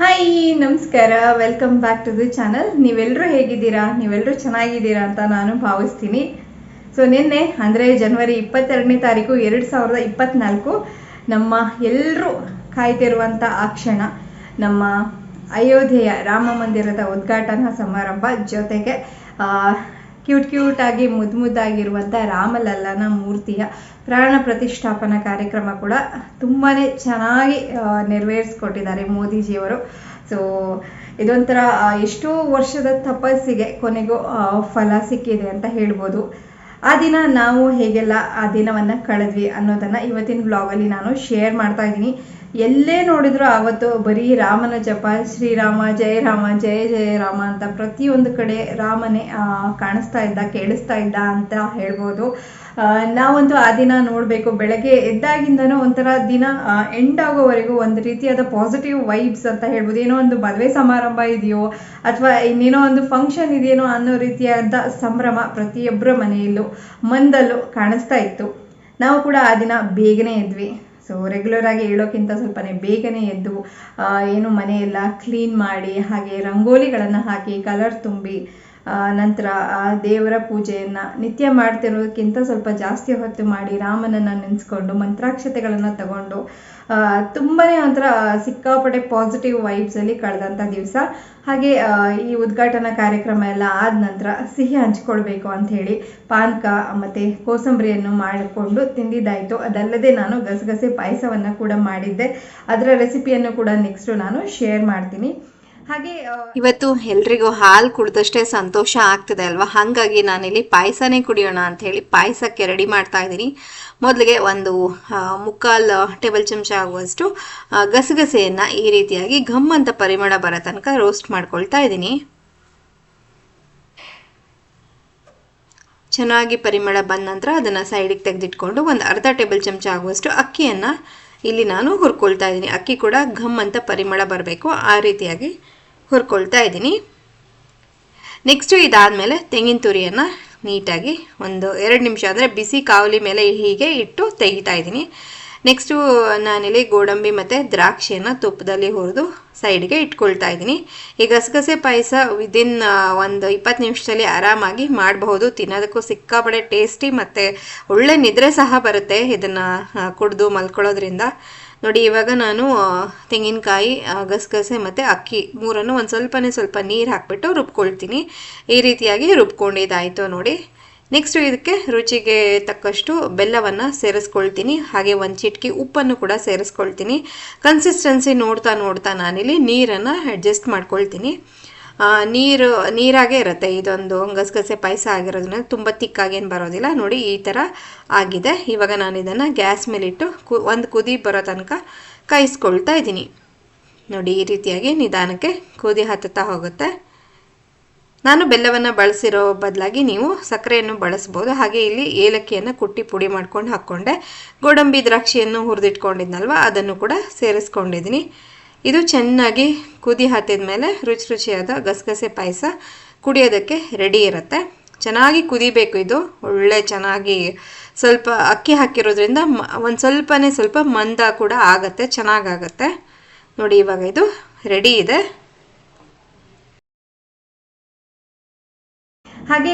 Hi ನಮಸ್ಕಾರ. Welcome back to the channel ನೀವೆಲ್ಲರೂ ಹೇಗಿದ್ದೀರಾ? ನೀವೆಲ್ಲರೂ ಚೆನ್ನಾಗಿದ್ದೀರಾ ಅಂತ ನಾನು ಭಾವಿಸ್ತೀನಿ. ಸೊ ನಿನ್ನೆ, ಅಂದರೆ ಜನವರಿ ಇಪ್ಪತ್ತೆರಡನೇ ತಾರೀಕು ಎರಡು ಸಾವಿರದ ಇಪ್ಪತ್ನಾಲ್ಕು, ನಮ್ಮ ಎಲ್ಲರೂ ಕಾಯ್ತಿರುವಂಥ ಆ ಕ್ಷಣ, ನಮ್ಮ ಅಯೋಧ್ಯೆಯ ರಾಮ ಮಂದಿರದ ಉದ್ಘಾಟನಾ ಸಮಾರಂಭ ಜೊತೆಗೆ ಕ್ಯೂಟ್ ಕ್ಯೂಟ್ ಆಗಿ ಮುದ್ದು ಮುದ್ದಾಗಿರುವಂಥ ರಾಮಲಲ್ಲನ ಮೂರ್ತಿಯ ಪ್ರಾಣ ಪ್ರತಿಷ್ಠಾಪನಾ ಕಾರ್ಯಕ್ರಮ ಕೂಡ ತುಂಬಾ ಚೆನ್ನಾಗಿ ನೆರವೇರಿಸ್ಕೊಟ್ಟಿದ್ದಾರೆ ಮೋದಿಜಿಯವರು. ಸೊ ಇದೊಂಥರ ಎಷ್ಟೋ ವರ್ಷದ ತಪಸ್ಸಿಗೆ ಕೊನೆಗೂ ಫಲ ಸಿಕ್ಕಿದೆ ಅಂತ ಹೇಳ್ಬೋದು. ಆ ದಿನ ನಾವು ಹೇಗೆಲ್ಲ ಆ ದಿನವನ್ನು ಕಳೆದ್ವಿ ಅನ್ನೋದನ್ನು ಇವತ್ತಿನ ಬ್ಲಾಗಲ್ಲಿ ನಾನು ಶೇರ್ ಮಾಡ್ತಾ ಇದ್ದೀನಿ. ಎಲ್ಲೇ ನೋಡಿದ್ರು ಆವತ್ತು ಬರೀ ರಾಮನ ಜಪ, ಶ್ರೀರಾಮ, ಜಯ ರಾಮ, ಜಯ ಜಯ ರಾಮ ಅಂತ ಪ್ರತಿಯೊಂದು ಕಡೆ ರಾಮನೇ ಕಾಣಿಸ್ತಾ ಇದ್ದ, ಕೇಳಿಸ್ತಾ ಇದ್ದ ಅಂತ ಹೇಳ್ಬೋದು. ನಾವಂತೂ ಆ ದಿನ ನೋಡಬೇಕು. ಬೆಳಗ್ಗೆ ಎದ್ದಾಗಿಂದನೂ ಒಂಥರ ದಿನ ಎಂಡ್ ಆಗೋವರೆಗೂ ಒಂದು ರೀತಿಯಾದ ಪಾಸಿಟಿವ್ ವೈಬ್ಸ್ ಅಂತ ಹೇಳ್ಬೋದು. ಏನೋ ಒಂದು ಮದುವೆ ಸಮಾರಂಭ ಇದೆಯೋ, ಅಥವಾ ಇನ್ನೇನೋ ಒಂದು ಫಂಕ್ಷನ್ ಇದೆಯೇನೋ ಅನ್ನೋ ರೀತಿಯಾದ ಸಂಭ್ರಮ ಪ್ರತಿಯೊಬ್ಬರ ಮನೆಯಲ್ಲೂ, ಮಂದಲ್ಲೂ ಕಾಣಿಸ್ತಾ ಇತ್ತು. ನಾವು ಕೂಡ ಆ ದಿನ ಬೇಗನೆ ಎದ್ವಿ. ಸೊ ರೆಗ್ಯುಲರ್ ಆಗಿ ಹೇಳೋಕ್ಕಿಂತ ಸ್ವಲ್ಪನೇ ಬೇಗನೆ ಎದ್ದು ಏನು ಮನೆಯೆಲ್ಲ ಕ್ಲೀನ್ ಮಾಡಿ, ಹಾಗೆ ರಂಗೋಲಿಗಳನ್ನು ಹಾಕಿ ಕಲರ್ ತುಂಬಿ ನಂತರ ಆ ದೇವರ ಪೂಜೆಯನ್ನು ನಿತ್ಯ ಮಾಡ್ತಿರೋದಕ್ಕಿಂತ ಸ್ವಲ್ಪ ಜಾಸ್ತಿ ಹೊತ್ತು ಮಾಡಿ ರಾಮನನ್ನು ನೆನೆಸ್ಕೊಂಡು, ಮಂತ್ರಾಕ್ಷತೆಗಳನ್ನು ತಗೊಂಡು ಆ, ತುಂಬಾನೇ ಒಂಥರ ಸಿಕ್ಕಾಪಟ್ಟೆ ಪಾಸಿಟಿವ್ ವೈಬ್ಸಲ್ಲಿ ಕಳೆದಂಥ ದಿವಸ. ಹಾಗೆ ಈ ಉದ್ಘಾಟನಾ ಕಾರ್ಯಕ್ರಮ ಎಲ್ಲ ಆದ ನಂತರ ಸಿಹಿ ಹಂಚ್ಕೊಳ್ಬೇಕು ಅಂತ ಹೇಳಿ ಪಾನಕ ಮತ್ತು ಕೋಸಂಬರಿಯನ್ನು ಮಾಡಿಕೊಂಡು ತಿಂದಿದ್ದಾಯಿತು. ಅದಲ್ಲದೆ ನಾನು ಗಸಗಸೆ ಪಾಯಸವನ್ನು ಕೂಡ ಮಾಡಿದ್ದೆ. ಅದರ ರೆಸಿಪಿಯನ್ನು ಕೂಡ ನೆಕ್ಸ್ಟು ನಾನು ಶೇರ್ ಮಾಡ್ತೀನಿ. ಹಾಗೆ ಇವತ್ತು ಎಲ್ರಿಗೂ ಹಾಲು ಕುಡ್ದಷ್ಟೇ ಸಂತೋಷ ಆಗ್ತದೆ ಅಲ್ವಾ? ಹಾಗಾಗಿ ನಾನಿಲ್ಲಿ ಪಾಯಸನೇ ಕುಡಿಯೋಣ ಅಂತ ಹೇಳಿ ಪಾಯಸಕ್ಕೆ ರೆಡಿ ಮಾಡ್ತಾ ಇದ್ದೀನಿ. ಮೊದಲಿಗೆ ಒಂದು ಮುಕ್ಕಾಲ್ ಟೇಬಲ್ ಚಮಚ ಆಗುವಷ್ಟು ಗಸಗಸೆಯನ್ನ ಈ ರೀತಿಯಾಗಿ ಘಮ್ ಅಂತ ಪರಿಮಳ ಬರೋ ತನಕ ರೋಸ್ಟ್ ಮಾಡ್ಕೊಳ್ತಾ ಇದ್ದೀನಿ. ಚೆನ್ನಾಗಿ ಪರಿಮಳ ಬಂದ ನಂತರ ಅದನ್ನು ಸೈಡಿಗೆ ತೆಗೆದಿಟ್ಕೊಂಡು ಒಂದು ಅರ್ಧ ಟೇಬಲ್ ಚಮಚ ಆಗುವಷ್ಟು ಅಕ್ಕಿಯನ್ನು ಇಲ್ಲಿ ನಾನು ಹುರ್ಕೊಳ್ತಾ ಇದ್ದೀನಿ. ಅಕ್ಕಿ ಕೂಡ ಘಮ್ ಅಂತ ಪರಿಮಳ ಬರಬೇಕು. ಆ ರೀತಿಯಾಗಿ ಹುರ್ಕೊಳ್ತಾ ಇದ್ದೀನಿ. ನೆಕ್ಸ್ಟು ಇದಾದಮೇಲೆ ತೆಂಗಿನ ತುರಿಯನ್ನು ನೀಟಾಗಿ ಒಂದು ಎರಡು ನಿಮಿಷ, ಅಂದರೆ ಬಿಸಿ ಕಾವಲಿ ಮೇಲೆ ಹೀಗೆ ಇಟ್ಟು ತೆಗಿತಾ ಇದ್ದೀನಿ. ನೆಕ್ಸ್ಟು ನಾನಿಲ್ಲಿ ಗೋಡಂಬಿ ಮತ್ತು ದ್ರಾಕ್ಷಿಯನ್ನು ತುಪ್ಪದಲ್ಲಿ ಹುರಿದು ಸೈಡ್ಗೆ ಇಟ್ಕೊಳ್ತಾ ಇದ್ದೀನಿ. ಈ ಗಸಗಸೆ ಪಾಯಸ ವಿದಿನ್ ಒಂದು ಇಪ್ಪತ್ತು ನಿಮಿಷದಲ್ಲಿ ಆರಾಮಾಗಿ ಮಾಡಬಹುದು. ತಿನ್ನೋದಕ್ಕೂ ಸಿಕ್ಕಾಪಡೆ ಟೇಸ್ಟಿ ಮತ್ತು ಒಳ್ಳೆ ನಿದ್ರೆ ಸಹ ಬರುತ್ತೆ ಇದನ್ನು ಕುಡಿದು ಮಲ್ಕೊಳ್ಳೋದ್ರಿಂದ. ನೋಡಿ, ಇವಾಗ ನಾನು ತೆಂಗಿನಕಾಯಿ ಗಸಗಸೆ ಮತ್ತು ಅಕ್ಕಿ ಮೂರನ್ನು ಒಂದು ಸ್ವಲ್ಪನೇ ಸ್ವಲ್ಪ ನೀರು ಹಾಕ್ಬಿಟ್ಟು ರುಬ್ಕೊಳ್ತೀನಿ. ಈ ರೀತಿಯಾಗಿ ರುಬ್ಕೊಂಡಿದ್ದಾಯಿತು ನೋಡಿ. ನೆಕ್ಸ್ಟು ಇದಕ್ಕೆ ರುಚಿಗೆ ತಕ್ಕಷ್ಟು ಬೆಲ್ಲವನ್ನು ಸೇರಿಸ್ಕೊಳ್ತೀನಿ. ಹಾಗೆ ಒಂದು ಚಿಟ್ಕಿ ಉಪ್ಪನ್ನು ಕೂಡ ಸೇರಿಸ್ಕೊಳ್ತೀನಿ. ಕನ್ಸಿಸ್ಟೆನ್ಸಿ ನೋಡ್ತಾ ನೋಡ್ತಾ ನಾನಿಲ್ಲಿ ನೀರನ್ನು ಅಡ್ಜಸ್ಟ್ ಮಾಡ್ಕೊಳ್ತೀನಿ. ನೀರು, ನೀರಾಗೇ ಇರುತ್ತೆ. ಇದೊಂದು ಗಸಗಸೆ ಪಾಯಸ ಆಗಿರೋದ್ರಿಂದ ತುಂಬ ತಿಕ್ಕಾಗೇನು ಬರೋದಿಲ್ಲ. ನೋಡಿ, ಈ ಥರ ಆಗಿದೆ. ಇವಾಗ ನಾನು ಇದನ್ನು ಗ್ಯಾಸ್ ಮೇಲಿಟ್ಟು ಕು, ಒಂದು ಕುದಿ ಬರೋ ತನಕ ಕಾಯಿಸ್ಕೊಳ್ತಾ ಇದ್ದೀನಿ. ನೋಡಿ, ಈ ರೀತಿಯಾಗಿ ನಿಧಾನಕ್ಕೆ ಕುದಿ ಹತ್ತುತ್ತಾ ಹೋಗುತ್ತೆ. ನಾನು ಬೆಲ್ಲವನ್ನು ಬಳಸಿರೋ ಬದಲಾಗಿ ನೀವು ಸಕ್ಕರೆಯನ್ನು ಬಳಸ್ಬೋದು. ಹಾಗೆ ಇಲ್ಲಿ ಏಲಕ್ಕಿಯನ್ನು ಕುಟ್ಟಿ ಪುಡಿ ಮಾಡ್ಕೊಂಡು ಹಾಕ್ಕೊಂಡೆ. ಗೋಡಂಬಿ ದ್ರಾಕ್ಷಿಯನ್ನು ಹುರಿದಿಟ್ಕೊಂಡಿದ್ನಲ್ವ, ಅದನ್ನು ಕೂಡ ಸೇರಿಸ್ಕೊಂಡಿದ್ದೀನಿ. ಇದು ಚೆನ್ನಾಗಿ ಕುದಿ ಹಾತಿದ ಮೇಲೆ ರುಚಿ ರುಚಿಯಾದ ಗಸಗಸೆ ಪಾಯಸ ಕುಡಿಯೋದಕ್ಕೆ ರೆಡಿ ಇರುತ್ತೆ. ಚೆನ್ನಾಗಿ ಕುದಿಬೇಕು ಇದು. ಒಳ್ಳೆ ಚೆನ್ನಾಗಿ ಸ್ವಲ್ಪ ಅಕ್ಕಿ ಹಾಕಿರೋದ್ರಿಂದ ಒಂದು ಸ್ವಲ್ಪನೇ ಸ್ವಲ್ಪ ಮಂದ ಕೂಡ ಆಗುತ್ತೆ, ಚೆನ್ನಾಗಾಗತ್ತೆ. ನೋಡಿ ಇವಾಗ ಇದು ರೆಡಿ ಇದೆ. ಹಾಗೆ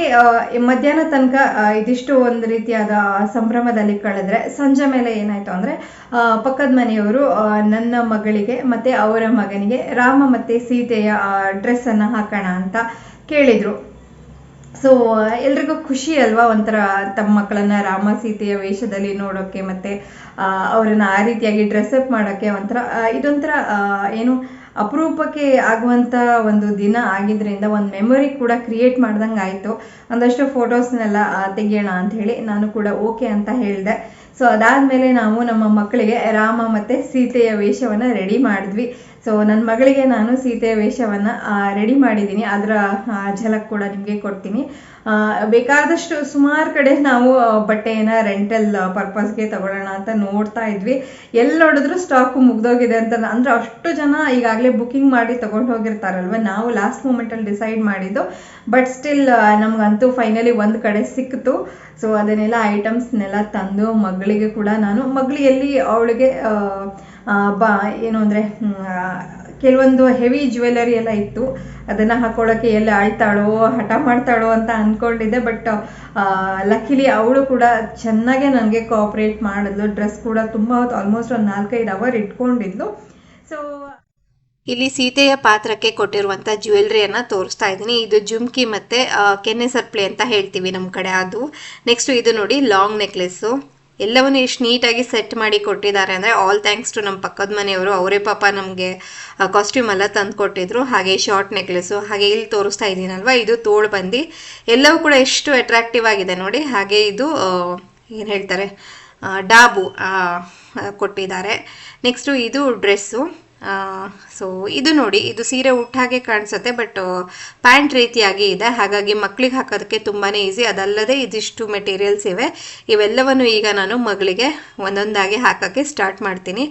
ಮಧ್ಯಾಹ್ನ ತನಕ ಇದಿಷ್ಟು ಒಂದು ರೀತಿಯಾದ ಸಂಭ್ರಮದಲ್ಲಿ ಕಳೆದ್ರೆ, ಸಂಜೆ ಮೇಲೆ ಏನಾಯ್ತು ಅಂದ್ರೆ ಪಕ್ಕದ ಮನೆಯವರು ನನ್ನ ಮಗಳಿಗೆ ಮತ್ತೆ ಅವರ ಮಗನಿಗೆ ರಾಮ ಮತ್ತೆ ಸೀತೆಯ ಡ್ರೆಸ್ ಅನ್ನ ಹಾಕೋಣ ಅಂತ ಕೇಳಿದ್ರು. ಸೊ ಎಲ್ರಿಗೂ ಖುಷಿ ಅಲ್ವಾ ಒಂಥರ ತಮ್ಮ ಮಕ್ಕಳನ್ನ ರಾಮ ಸೀತೆಯ ವೇಷದಲ್ಲಿ ನೋಡೋಕೆ ಮತ್ತೆ ಅವರನ್ನ ಆ ರೀತಿಯಾಗಿ ಡ್ರೆಸ್ ಅಪ್ ಮಾಡೋಕೆ ಒಂಥರ ಇದೊಂಥರ ಏನು ಅಪರೂಪಕ್ಕೆ ಆಗುವಂಥ ಒಂದು ದಿನ ಆಗಿದ್ರಿಂದ ಒಂದು ಮೆಮೊರಿ ಕೂಡ ಕ್ರಿಯೇಟ್ ಮಾಡ್ದಂಗೆ ಆಯಿತು. ಒಂದಷ್ಟು ಫೋಟೋಸ್ನೆಲ್ಲ ತೆಗಿಯೋಣ ಅಂತ ಹೇಳಿ ನಾನು ಕೂಡ ಓಕೆ ಅಂತ ಹೇಳಿದೆ. ಸೊ ಅದಾದಮೇಲೆ ನಾವು ನಮ್ಮ ಮಕ್ಕಳಿಗೆ ರಾಮ ಮತ್ತು ಸೀತೆಯ ವೇಷವನ್ನು ರೆಡಿ ಮಾಡಿದ್ವಿ. ಸೊ ನನ್ನ ಮಗಳಿಗೆ ನಾನು ಸೀತೆಯ ವೇಷವನ್ನು ರೆಡಿ ಮಾಡಿದ್ದೀನಿ. ಅದರ ಝಲಕ್ ಕೂಡ ನಿಮಗೆ ಕೊಡ್ತೀನಿ. ಬೇಕಾದಷ್ಟು ಸುಮಾರು ಕಡೆ ನಾವು ಬಟ್ಟೆಯನ್ನ ರೆಂಟಲ್ ಪರ್ಪಸ್ಗೆ ತಗೊಳ್ಳೋಣ ಅಂತ ನೋಡ್ತಾ ಇದ್ವಿ. ಎಲ್ಲಿ ನೋಡಿದ್ರು ಸ್ಟಾಕು ಮುಗ್ದೋಗಿದೆ ಅಂತ ಅಂದ್ರೆ ಅಷ್ಟು ಜನ ಈಗಾಗಲೇ ಬುಕಿಂಗ್ ಮಾಡಿ ತಗೊಂಡು ಹೋಗಿರ್ತಾರಲ್ವ? ನಾವು ಲಾಸ್ಟ್ ಮೂಮೆಂಟಲ್ಲಿ ಡಿಸೈಡ್ ಮಾಡಿದ್ದು. ಬಟ್ ಸ್ಟಿಲ್ ನಮಗಂತೂ ಫೈನಲಿ ಒಂದು ಕಡೆ ಸಿಕ್ತು ಸೊ ಅದನ್ನೆಲ್ಲ ಐಟಮ್ಸ್ನೆಲ್ಲ ತಂದು ಮಗಳಿಗೆ ಕೂಡ ನಾನು ಮಗಳು ಎಲ್ಲಿ ಅವಳಿಗೆ ಬಾ, ಏನು ಅಂದರೆ ಕೆಲವೊಂದು ಹೆವಿ ಜ್ಯುವೆಲರಿ ಎಲ್ಲ ಇತ್ತು. ಅದನ್ನು ಹಾಕೊಳ್ಳೋಕ್ಕೆ ಎಲ್ಲ ಆಳ್ತಾಳೋ ಹಠ ಮಾಡ್ತಾಳೋ ಅಂತ ಅಂದ್ಕೊಂಡಿದ್ದೆ ಬಟ್ ಲಕ್ಕಿಲಿ ಅವಳು ಕೂಡ ಚೆನ್ನಾಗೆ ನನಗೆ ಕೋಆಪ್ರೇಟ್ ಮಾಡಿದ್ಲು. ಡ್ರೆಸ್ ಕೂಡ ತುಂಬ ಹೊತ್ತು ಆಲ್ಮೋಸ್ಟ್ ಒಂದು ನಾಲ್ಕೈದು ಅವರ್ ಇಟ್ಕೊಂಡಿದ್ಲು. ಸೊ ಇಲ್ಲಿ ಸೀತೆಯ ಪಾತ್ರಕ್ಕೆ ಕೊಟ್ಟಿರುವಂಥ ಜ್ಯುವೆಲ್ರಿಯನ್ನು ತೋರಿಸ್ತಾ ಇದ್ದೀನಿ. ಇದು ಜುಮ್ಕಿ ಮತ್ತು ಕೆನ್ನೆ ಸರ್ಪ್ಲೆ ಅಂತ ಹೇಳ್ತೀವಿ ನಮ್ಮ ಕಡೆ ಅದು. ನೆಕ್ಸ್ಟ್ ಇದು ನೋಡಿ ಲಾಂಗ್ ನೆಕ್ಲೆಸ್ಸು ಎಲ್ಲವನ್ನು ಎಷ್ಟು ನೀಟಾಗಿ ಸೆಟ್ ಮಾಡಿ ಕೊಟ್ಟಿದ್ದಾರೆ ಅಂದರೆ ಆಲ್ ಥ್ಯಾಂಕ್ಸ್ ಟು ನಮ್ಮ ಪಕ್ಕದ ಮನೆಯವರು. ಅವರೇ ಪಾಪ ನಮಗೆ ಕಾಸ್ಟ್ಯೂಮ್ ಎಲ್ಲ ತಂದು ಕೊಟ್ಟಿದ್ರು. ಹಾಗೆ ಶಾರ್ಟ್ ನೆಕ್ಲೆಸ್ಸು ಹಾಗೆ ಇಲ್ಲಿ ತೋರಿಸ್ತಾ ಇದ್ದೀನಲ್ವ? ಇದು ತೋಳು ಬಂದು. ಎಲ್ಲವೂ ಕೂಡ ಎಷ್ಟು ಅಟ್ರಾಕ್ಟಿವ್ ಆಗಿದೆ ನೋಡಿ. ಹಾಗೆ ಇದು ಏನು ಹೇಳ್ತಾರೆ? ಡಾಬು ಕೊಟ್ಟಿದ್ದಾರೆ. ನೆಕ್ಸ್ಟು ಇದು ಡ್ರೆಸ್ಸು ಸೊ ಇದು ನೋಡಿ, ಇದು ಸೀರೆ ಹಾಗೆ ಕಾಣಿಸುತ್ತೆ ಬಟ್ ಪ್ಯಾಂಟ್ ರೀತಿಯಾಗಿ ಇದೆ. ಹಾಗಾಗಿ ಮಕ್ಕಳಿಗೆ ಹಾಕೋದಕ್ಕೆ ತುಂಬಾ ಈಸಿ ಅದಲ್ಲದೆ ಇದಿಷ್ಟು ಮೆಟೀರಿಯಲ್ಸ್ ಇವೆ. ಇವೆಲ್ಲವನ್ನು ಈಗ ನಾನು ಮಗಳಿಗೆ ಒಂದೊಂದಾಗಿ ಹಾಕೋಕ್ಕೆ ಸ್ಟಾರ್ಟ್ ಮಾಡ್ತೀನಿ.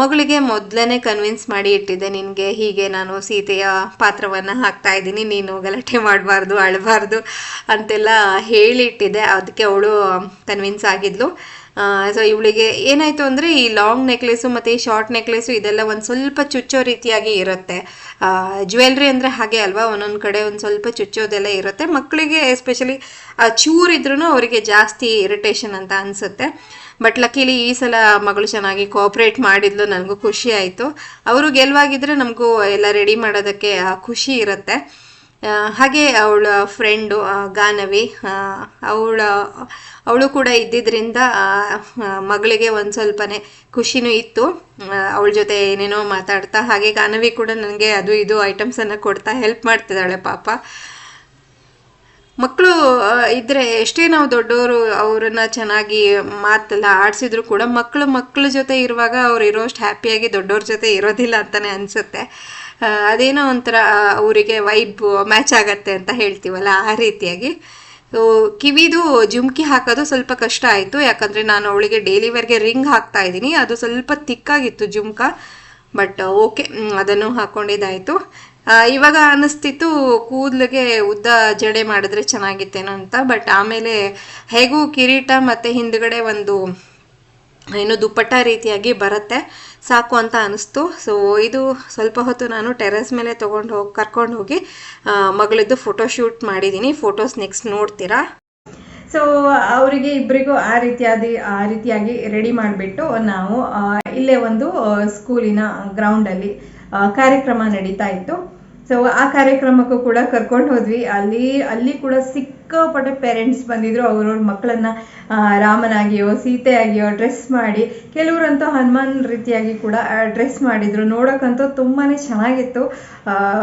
ಮಗಳಿಗೆ ಮೊದಲನೇ ಕನ್ವಿನ್ಸ್ ಮಾಡಿ ಇಟ್ಟಿದ್ದೆ ನಿನಗೆ ಹೀಗೆ ನಾನು ಸೀತೆಯ ಪಾತ್ರವನ್ನು ಹಾಕ್ತಾ ಇದ್ದೀನಿ, ನೀನು ಗಲಾಟೆ ಮಾಡಬಾರ್ದು, ಅಳಬಾರ್ದು ಅಂತೆಲ್ಲ ಹೇಳಿಟ್ಟಿದ್ದೆ. ಅದಕ್ಕೆ ಅವಳು ಕನ್ವಿನ್ಸ್ ಆಗಿದ್ಲು. ಸೊ ಇವಳಿಗೆ ಏನಾಯಿತು ಅಂದರೆ ಈ ಲಾಂಗ್ ನೆಕ್ಲೆಸು ಮತ್ತು ಈ ಶಾರ್ಟ್ ನೆಕ್ಲೆಸು ಇದೆಲ್ಲ ಒಂದು ಸ್ವಲ್ಪ ಚುಚ್ಚೋ ರೀತಿಯಾಗಿ ಇರುತ್ತೆ. ಜ್ಯುವೆಲ್ರಿ ಅಂದರೆ ಹಾಗೆ ಅಲ್ವಾ? ಒಂದೊಂದು ಕಡೆ ಒಂದು ಸ್ವಲ್ಪ ಚುಚ್ಚೋದೆಲ್ಲ ಇರುತ್ತೆ. ಮಕ್ಕಳಿಗೆ ಎಸ್ಪೆಷಲಿ ಚೂರಿದ್ರೂ ಅವರಿಗೆ ಜಾಸ್ತಿ ಇರಿಟೇಷನ್ ಅಂತ ಅನಿಸುತ್ತೆ. ಬಟ್ ಲಕ್ಕಿಲಿ ಈ ಸಲ ಮಗಳು ಚೆನ್ನಾಗಿ ಕೋಆಪ್ರೇಟ್ ಮಾಡಿದ್ಲು, ನನಗೂ ಖುಷಿ ಆಯಿತು. ಅವರು ಗೆಲುವಾಗಿದ್ದರೆ ನಮಗೂ ಎಲ್ಲ ರೆಡಿ ಮಾಡೋದಕ್ಕೆ ಖುಷಿ ಇರುತ್ತೆ. ಹಾಗೆ ಅವಳ ಫ್ರೆಂಡು ಗಾನವಿ ಅವಳ, ಅವಳು ಕೂಡ ಇದ್ದಿದ್ದರಿಂದ ಮಗಳಿಗೆ ಒಂದು ಸ್ವಲ್ಪನೇ ಖುಷಿನೂ ಇತ್ತು. ಅವಳ ಜೊತೆ ಏನೇನೋ ಮಾತಾಡ್ತಾ, ಹಾಗೆ ಗಾನವಿ ಕೂಡ ನನಗೆ ಅದು ಇದು ಐಟಮ್ಸನ್ನು ಕೊಡ್ತಾ ಹೆಲ್ಪ್ ಮಾಡ್ತಿದ್ದಾಳೆ ಪಾಪ. ಮಕ್ಕಳು ಇದ್ರೆ ಎಷ್ಟೇ ನಾವು ದೊಡ್ಡವರು, ಅವರನ್ನು ಚೆನ್ನಾಗಿ ಮಾತೆಲ್ಲ ಆಡಿಸಿದ್ರು ಕೂಡ ಮಕ್ಕಳು ಮಕ್ಕಳ ಜೊತೆ ಇರುವಾಗ ಅವ್ರು ಇರೋಷ್ಟು ಹ್ಯಾಪಿಯಾಗಿ ದೊಡ್ಡವ್ರ ಜೊತೆ ಇರೋದಿಲ್ಲ ಅಂತಲೇ ಅನಿಸುತ್ತೆ. ಅದೇನೋ ಒಂಥರ ಅವರಿಗೆ ವೈಬ್ ಮ್ಯಾಚ್ ಆಗತ್ತೆ ಅಂತ ಹೇಳ್ತೀವಲ್ಲ, ಆ ರೀತಿಯಾಗಿ. ಕಿವಿದು ಜುಮ್ಕಿ ಹಾಕೋದು ಸ್ವಲ್ಪ ಕಷ್ಟ ಆಯಿತು. ಯಾಕಂದರೆ ನಾನು ಅವಳಿಗೆ ಡೈಲಿ ವೇರ್ಗೆ ರಿಂಗ್ ಹಾಕ್ತಾ ಇದ್ದೀನಿ. ಅದು ಸ್ವಲ್ಪ ತಿಕ್ಕಾಗಿತ್ತು ಜುಮ್ಕ ಬಟ್ ಓಕೆ ಅದನ್ನು ಹಾಕ್ಕೊಂಡಿದ್ದಾಯಿತು ಇವಾಗ ಅನ್ನಿಸ್ತಿತ್ತು ಕೂದಲಿಗೆ ಉದ್ದ ಜಡೆ ಮಾಡಿದ್ರೆ ಚೆನ್ನಾಗಿತ್ತೇನೋ ಅಂತ ಬಟ್ ಆಮೇಲೆ ಹೇಗೂ ಕಿರೀಟ ಮತ್ತು ಹಿಂದ್ಗಡೆ ಒಂದು ಏನು ದುಪ್ಪಟ್ಟ ರೀತಿಯಾಗಿ ಬರುತ್ತೆ. ಸಾಕು ಅಂತ ಅನಿಸ್ತು. ಸೊ ಇದು ಸ್ವಲ್ಪ ಹೊತ್ತು ನಾನು ಟೆರೆಸ್ ಮೇಲೆ ತೊಗೊಂಡು ಹೋಗಿ, ಕರ್ಕೊಂಡು ಹೋಗಿ ಮಗಳದ್ದು ಫೋಟೋ ಶೂಟ್ ಮಾಡಿದ್ದೀನಿ ಫೋಟೋಸ್ ನೆಕ್ಸ್ಟ್ ನೋಡ್ತೀರಾ? ಸೊ ಅವರಿಗೆ ಇಬ್ಬರಿಗೂ ಆ ರೀತಿಯಾದಿ, ಆ ರೀತಿಯಾಗಿ ರೆಡಿ ಮಾಡಿಬಿಟ್ಟು ನಾವು ಇಲ್ಲೇ ಒಂದು ಸ್ಕೂಲಿನ ಗ್ರೌಂಡಲ್ಲಿ ಕಾರ್ಯಕ್ರಮ ನಡೀತಾ ಇತ್ತು. ಸೊ ಆ ಕಾರ್ಯಕ್ರಮಕ್ಕೂ ಕೂಡ ಕರ್ಕೊಂಡು ಹೋದ್ವಿ. ಅಲ್ಲಿ ಅಲ್ಲಿ ಕೂಡ ಸಿಕ್ಕಾಪಟ್ಟೆ ಪೇರೆಂಟ್ಸ್ ಬಂದಿದ್ರು. ಅವ್ರವ್ರ ಮಕ್ಕಳನ್ನ ರಾಮನಾಗಿಯೋ, ಸೀತೆಯಾಗಿಯೋ ಡ್ರೆಸ್ ಮಾಡಿ, ಕೆಲವರಂತೂ ಹನುಮಾನ್ ರೀತಿಯಾಗಿ ಕೂಡ ಡ್ರೆಸ್ ಮಾಡಿದ್ರು. ನೋಡೋಕ್ಕಂತೂ ತುಂಬಾನೇ ಚೆನ್ನಾಗಿತ್ತು.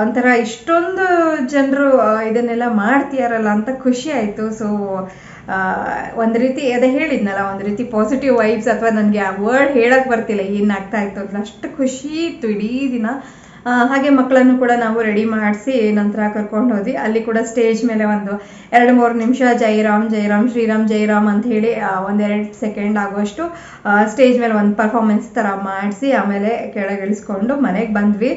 ಒಂಥರ ಇಷ್ಟೊಂದು ಜನರು ಇದನ್ನೆಲ್ಲ ಮಾಡ್ತೀಯಾರಲ್ಲ ಅಂತ ಖುಷಿ ಆಯಿತು. ಸೊ ಒಂದು ರೀತಿ, ಅದೇ ಹೇಳಿದ್ನಲ್ಲ, ಒಂದು ರೀತಿ ಪಾಸಿಟಿವ್ ವೈಬ್ಸ್ ಅಥವಾ ನನಗೆ ಆ ವರ್ಡ್ ಹೇಳಕ್ ಬರ್ತಿಲ್ಲ ಏನಾಗ್ತಾ ಇತ್ತು ಅಂತ. ಅಷ್ಟು ಖುಷಿ ಇತ್ತು. ಇಡೀ ದಿನ ಹಾಗೆ ಮಕ್ಕಳನ್ನು ಕೂಡ ನಾವು ರೆಡಿ ಮಾಡಿಸಿ ನಂತರ ಕರ್ಕೊಂಡು ಹೋದ್ವಿ. ಅಲ್ಲಿ ಕೂಡ ಸ್ಟೇಜ್ ಮೇಲೆ ಒಂದು ಎರಡು ಮೂರು ನಿಮಿಷ ಜೈರಾಮ್ ಜೈರಾಮ್ ಶ್ರೀರಾಮ್ ಜೈರಾಮ್ ಅಂತ ಹೇಳಿ ಒಂದೆರಡು ಸೆಕೆಂಡ್ ಆಗುವಷ್ಟು ಸ್ಟೇಜ್ ಮೇಲೆ ಒಂದು ಪರ್ಫಾರ್ಮೆನ್ಸ್ ಥರ ಮಾಡಿಸಿ ಆಮೇಲೆ ಕೆಳಗಿಳಿಸ್ಕೊಂಡು ಮನೆಗೆ ಬಂದ್ವಿ.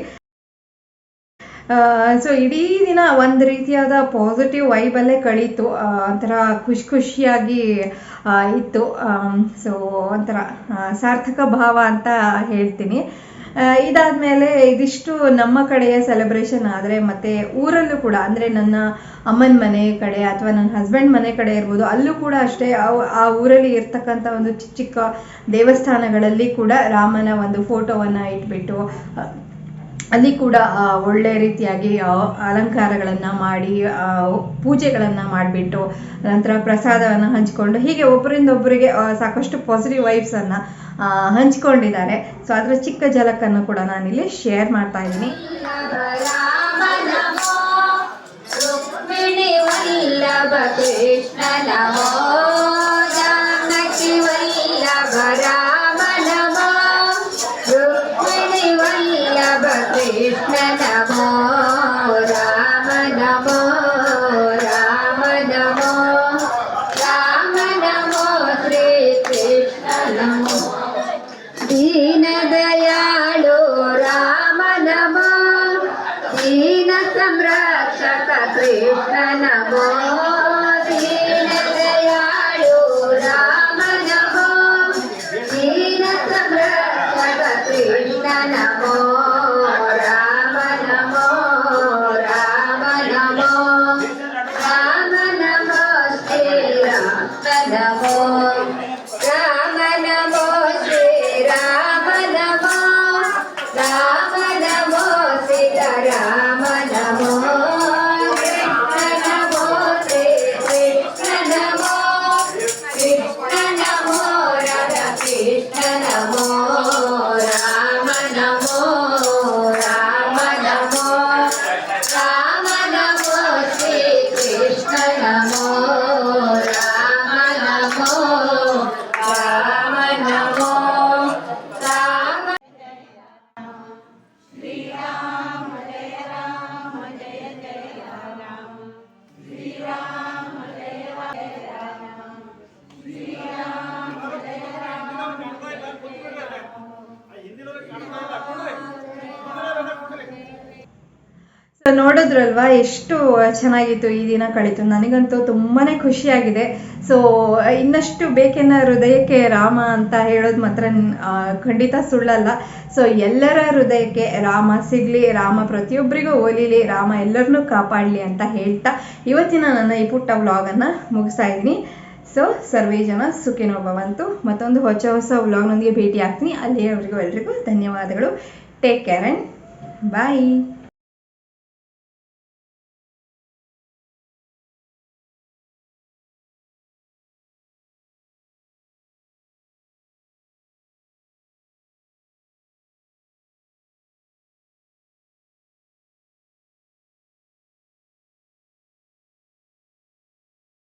ಸೊ ಇಡೀ ದಿನ ಒಂದು ರೀತಿಯಾದ ಪಾಸಿಟಿವ್ ವೈಬಲ್ಲೇ ಕಳೀತು. ಒಂಥರ ಖುಷಿ ಖುಷಿಯಾಗಿ ಇತ್ತು. ಸೊ ಒಂಥರ ಸಾರ್ಥಕ ಭಾವ ಅಂತ ಹೇಳ್ತೀನಿ. ಇದಾದ್ಮೇಲೆ ಇದಿಷ್ಟು ನಮ್ಮ ಕಡೆಯ ಸೆಲೆಬ್ರೇಷನ್ ಆದರೆ ಮತ್ತೆ ಊರಲ್ಲೂ ಕೂಡ ಅಂದರೆ ನನ್ನ ಅಮ್ಮನ ಮನೆ ಕಡೆ ಅಥವಾ ನನ್ನ ಹಸ್ಬೆಂಡ್ ಮನೆ ಕಡೆ ಇರ್ಬೋದು ಅಲ್ಲೂ ಕೂಡ ಅಷ್ಟೇ ಆ ಊರಲ್ಲಿ ಇರ್ತಕ್ಕಂಥ ಒಂದು ಚಿಕ್ಕ ಚಿಕ್ಕ ದೇವಸ್ಥಾನಗಳಲ್ಲಿ ಕೂಡ ರಾಮನ ಒಂದು ಫೋಟೋವನ್ನು ಇಟ್ಬಿಟ್ಟು ಅಲ್ಲಿ ಕೂಡ ಒಳ್ಳೆ ರೀತಿಯಾಗಿ ಅಲಂಕಾರಗಳನ್ನು ಮಾಡಿ ಪೂಜೆಗಳನ್ನ ಮಾಡಿಬಿಟ್ಟು ನಂತರ ಪ್ರಸಾದವನ್ನು ಹಂಚಿಕೊಂಡು ಹೀಗೆ ಒಬ್ಬರಿಂದ ಒಬ್ಬರಿಗೆ ಸಾಕಷ್ಟು ಪಾಸಿಟಿವ್ ವೈಬ್ಸ್ ಅನ್ನ ಆ, ಹಂಚ್ಕೊಂಡಿದ್ದಾರೆ. ಸೊ ಅದರ ಚಿಕ್ಕ ಜಲಕನ್ನು ಕೂಡ ನಾನಿಲ್ಲಿ ಶೇರ್ ಮಾಡ್ತಾ ಇದ್ದೀನಿ. ರಾಮ ನೋಡಿದ್ರಲ್ವಾ? ಎಷ್ಟು ಚೆನ್ನಾಗಿತ್ತು ಈ ದಿನ ಕಳೀತು. ನನಗಂತೂ ತುಂಬಾನೇ ಖುಷಿಯಾಗಿದೆ. ಸೊ ಇನ್ನಷ್ಟು ಬೇಕೆನ್ನ ಹೃದಯಕ್ಕೆ ರಾಮ ಅಂತ ಹೇಳೋದು ಮಾತ್ರ ಖಂಡಿತ ಸುಳ್ಳಲ್ಲ. ಸೊ ಎಲ್ಲರ ಹೃದಯಕ್ಕೆ ರಾಮ ಸಿಗ್ಲಿ, ರಾಮ ಪ್ರತಿಯೊಬ್ಬರಿಗೂ ಓಲಿಲಿ ರಾಮ ಎಲ್ಲರನ್ನೂ ಕಾಪಾಡಲಿ ಅಂತ ಹೇಳ್ತಾ ಇವತ್ತಿನ ನನ್ನ ಈ ಪುಟ್ಟ ವ್ಲಾಗನ್ನು ಮುಗಿಸ್ತಾ ಇದ್ದೀನಿ. ಸೊ ಸರ್ವೇ ಜನ ಸುಖಿನೋ ಭವಂತು. ಮತ್ತೊಂದು ಹೊಸ ಹೊಸ ವ್ಲಾಗ್ನೊಂದಿಗೆ ಭೇಟಿ ಆಗ್ತೀನಿ ಅಲ್ಲಿಯವರೆಗೂ ಎಲ್ರಿಗೂ ಧನ್ಯವಾದಗಳು. Take care and bye